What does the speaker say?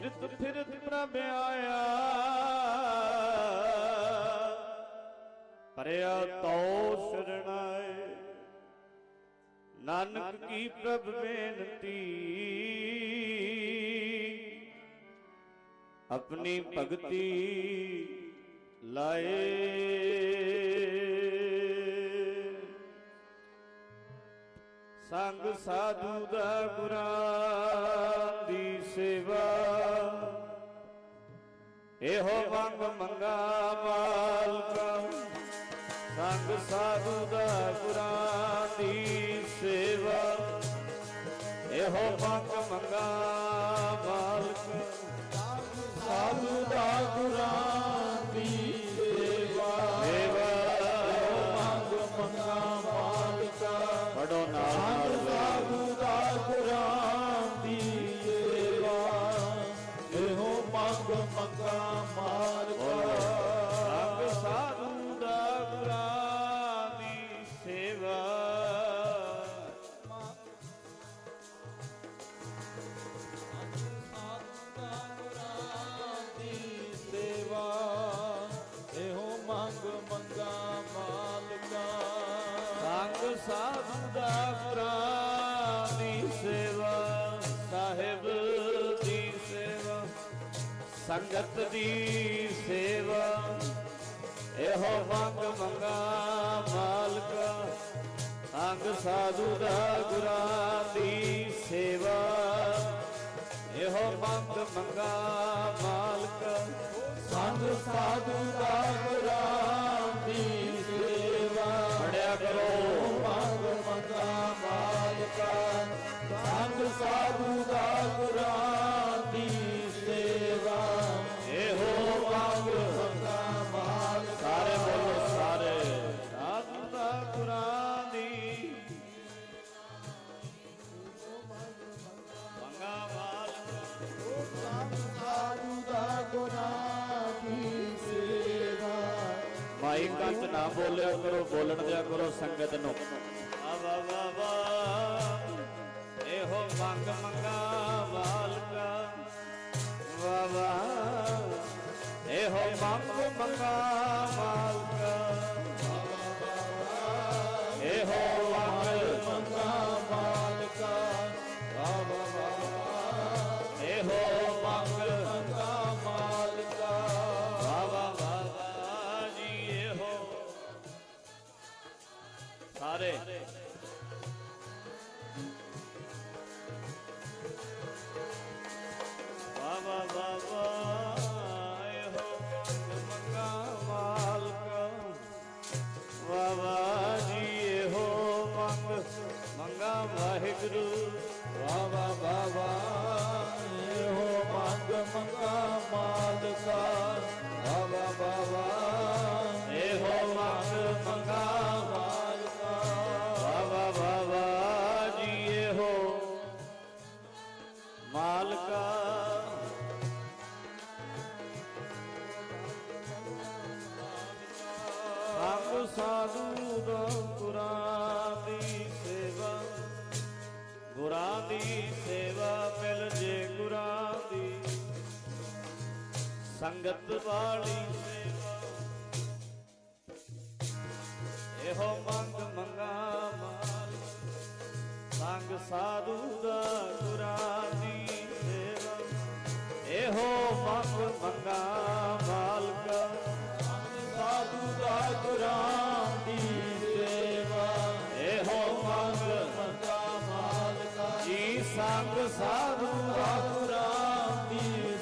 ਫਿਰਤ ਫਿਰਤ ਪ੍ਰਭ ਆਇਆ। ਪਰਿਆ ਤੋ ਸ਼ਰਣਾਏ ਨਾਨਕ ਕੀ ਪ੍ਰਭ ਬੇਨਤੀ। ਆਪਣੀ ਭਗਤੀ ਲਾਏ। ਸੰਗ ਸਾਧੂ ਦਾ ਗੁਰਾਂ ਦੀ ਸੇਵਾ। ਇਹੋ ਮੰਗ ਮੰਗਾ ਮਾਲਕਾ, ਸੰਗ ਸਾਧੂ ਦਾ ਗੁਰਾਂ ਦੀ ਸੇਵਾ। ਇਹੋ ਮੰਗ ਮੰਗਾ ਮੰਗ ਮੰਗਾ ਮਾਲਕਾ ਸੰਗ ਸਾਧੂ ਦਾ ਗੁਰਾਂ ਦੀ ਸੇਵਾ ਦੀ ਸੇਵਾ ਇਹੋ ਮੰਗ ਮੰਗਾ ਮਾਲਕਾ ਸੰਗ ਸਾਧੂ ਦਾ ਸੰਗਤ ਦੀ ਸੇਵਾ। ਇਹੋ ਮੰਗ ਮੰਗਾ ਮਾਲਕਾ ਸੰਗ ਸਾਧੂ ਦਾ ਗੁਰਾਂ ਦੀ ਸੇਵਾ। ਇਹੋ ਮੰਗ ਮੰਗਾ ਮਾਲਕਾ ਸੰਗ ਸਾਧੂ ਦਾ ਗੁਰਾਂ ਮਾਈ ਕੰਤ ਨਾ ਬੋਲਿਆ ਕਰੋ, ਬੋਲਣ ਦਿਆ ਕਰੋ ਸੰਗਤ ਨੂੰ। ਆ ਵਾ ਵਾ ਵਾ ਇਹੋ ਮੰਗ ਮੰਗਾ ਮਾਲਕਾ ਵਾ ਵਾ ਇਹੋ ਮੰਗ ਮੰਗਾ ਮਾਲਕਾ ਸੰਗ ਸਾਧੂ ਦਾ ਗੁਰਾਂ ਦੀ ਸੇਵਾ। ਗੁਰਾਂ ਦੀ ਸੇਵਾ ਮਿਲ ਜੇ ਗੁਰਾਂ ਦੀ। ਸੰਗਤ ਵਾਲੀ ਸੇਵਾ। ਇਹੋ ਮੰਗ ਮੰਗਾ ਮਾਲ ਸੰਗ ਸਾਧੂ ਦਾ ਗੁਰਾਂ ਇਹੋ ਮੰਗ ਮੰਗਾ ਮਾਲਕਾ। ਸਾਧੂ ਦਾ ਗੁਰਾਂ ਦੀ ਸੇਵਾ। ਇਹੋ ਮੰਗ ਮੰਗਾ ਮਾਲਕਾ। ਜੀ ਸੰਗ ਸਾਧੂ ਦਾ ਦਾ ਗੁਰਾਂ ਦੀ